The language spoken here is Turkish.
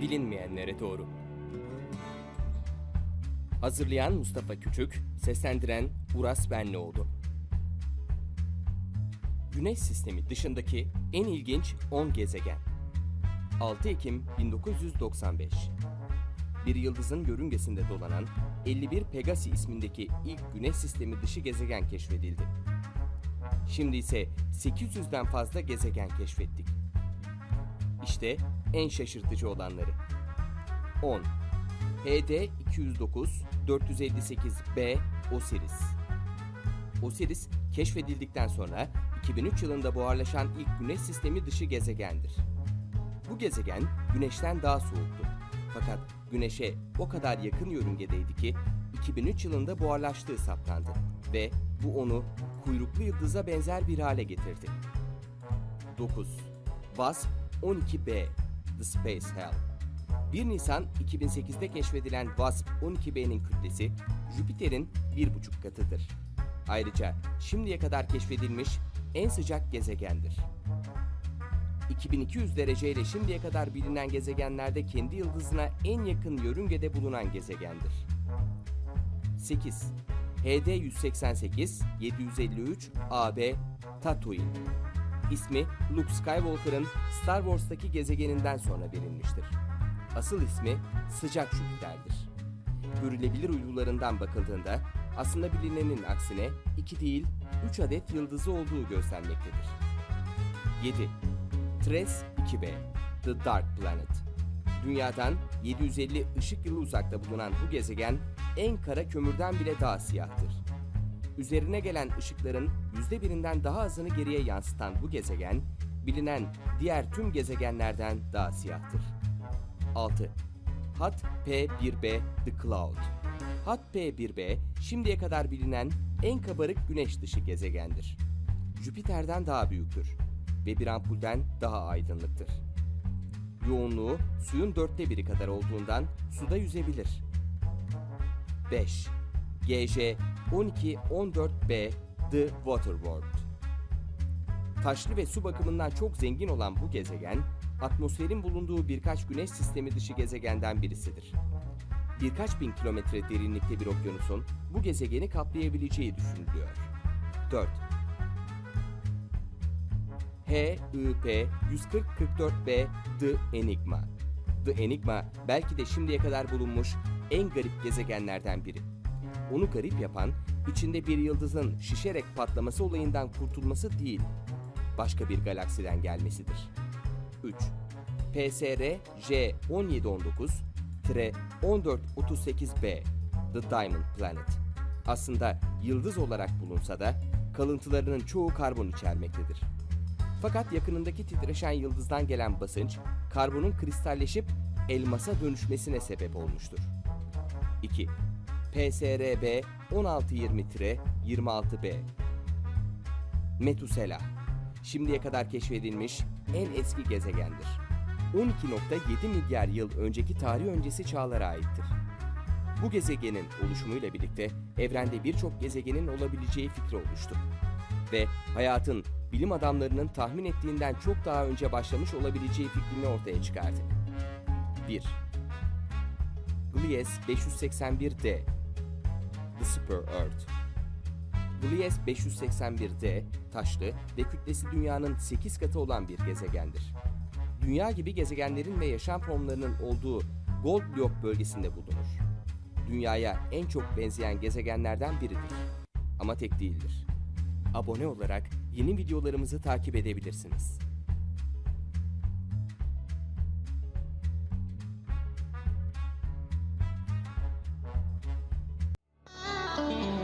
bilinmeyenlere doğru. Hazırlayan Mustafa Küçük, seslendiren Uras Benlioğlu. Güneş sistemi dışındaki en ilginç 10 gezegen. 6 Ekim 1995. Bir yıldızın yörüngesinde dolanan 51 Pegasi ismindeki ilk Güneş sistemi dışı gezegen keşfedildi. Şimdi ise 800'den fazla gezegen keşfettik. İşte en şaşırtıcı olanları. 10. HD 209 458b Osiris. Osiris keşfedildikten sonra 2003 yılında buharlaşan ilk Güneş sistemi dışı gezegendir. Bu gezegen Güneş'ten daha soğuktu. Fakat Güneş'e o kadar yakın yörüngedeydi ki 2003 yılında buharlaştığı saptandı ve bu onu kuyruklu yıldıza benzer bir hale getirdi. 9. WASP 12b The Space Hell 1 Nisan 2008'de keşfedilen WASP-12b'nin kütlesi Jüpiter'in 1,5 katıdır. Ayrıca şimdiye kadar keşfedilmiş en sıcak gezegendir. 2200 dereceyle şimdiye kadar bilinen gezegenlerde kendi yıldızına en yakın yörüngede bulunan gezegendir. 8. HD 188 753 AB Tatooine İsmi Luke Skywalker'ın Star Wars'taki gezegeninden sonra verilmiştir. Asıl ismi Sıcak Jüpiter'dir. Görülebilir uydularından bakıldığında aslında bilinenin aksine 2 değil 3 adet yıldızı olduğu gözlenmektedir. 7. Tres 2b The Dark Planet Dünyadan 750 ışık yılı uzakta bulunan bu gezegen en kara kömürden bile daha siyahtır. Üzerine gelen ışıkların yüzde birinden daha azını geriye yansıtan bu gezegen, bilinen diğer tüm gezegenlerden daha siyahtır. 6. Hat P1b The Cloud Hat P1b şimdiye kadar bilinen en kabarık güneş dışı gezegendir. Jüpiter'den daha büyüktür ve bir ampulden daha aydınlıktır. Yoğunluğu suyun dörtte biri kadar olduğundan suda yüzebilir. 5. GJ 1214b The Waterworld Taşlı ve su bakımından çok zengin olan bu gezegen, atmosferin bulunduğu birkaç güneş sistemi dışı gezegenden birisidir. Birkaç bin kilometre derinlikte bir okyanusun bu gezegeni kaplayabileceği düşünülüyor. 4. HIP 14044b The Enigma. The Enigma belki de şimdiye kadar bulunmuş en garip gezegenlerden biri. Onu garip yapan içinde bir yıldızın şişerek patlaması olayından kurtulması değil, başka bir galaksiden gelmesidir. 3. PSR J1719 1438b The Diamond Planet. Aslında yıldız olarak bulunsa da kalıntılarının çoğu karbon içermektedir. Fakat yakınındaki titreşen yıldızdan gelen basınç, karbonun kristalleşip elmasa dönüşmesine sebep olmuştur. 2. PSRB 1620-26b Metusela Şimdiye kadar keşfedilmiş en eski gezegendir. 12.7 milyar yıl önceki tarih öncesi çağlara aittir. Bu gezegenin oluşumuyla birlikte evrende birçok gezegenin olabileceği fikri oluştu. Ve hayatın bilim adamlarının tahmin ettiğinden çok daha önce başlamış olabileceği fikrini ortaya çıkardı. 1. Gliese 581d The Super Earth Gliese 581d taşlı ve kütlesi dünyanın 8 katı olan bir gezegendir. Dünya gibi gezegenlerin ve yaşam formlarının olduğu Goldilocks bölgesinde bulunur. Dünyaya en çok benzeyen gezegenlerden biridir. Ama tek değildir. Abone olarak yeni videolarımızı takip edebilirsiniz. Yeah.